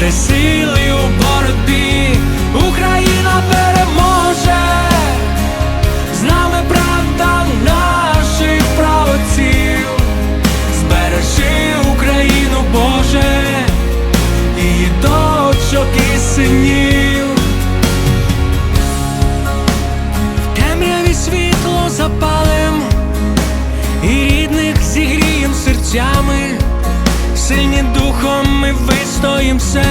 і дай сили у боротьбі, духом ми вистоїм все,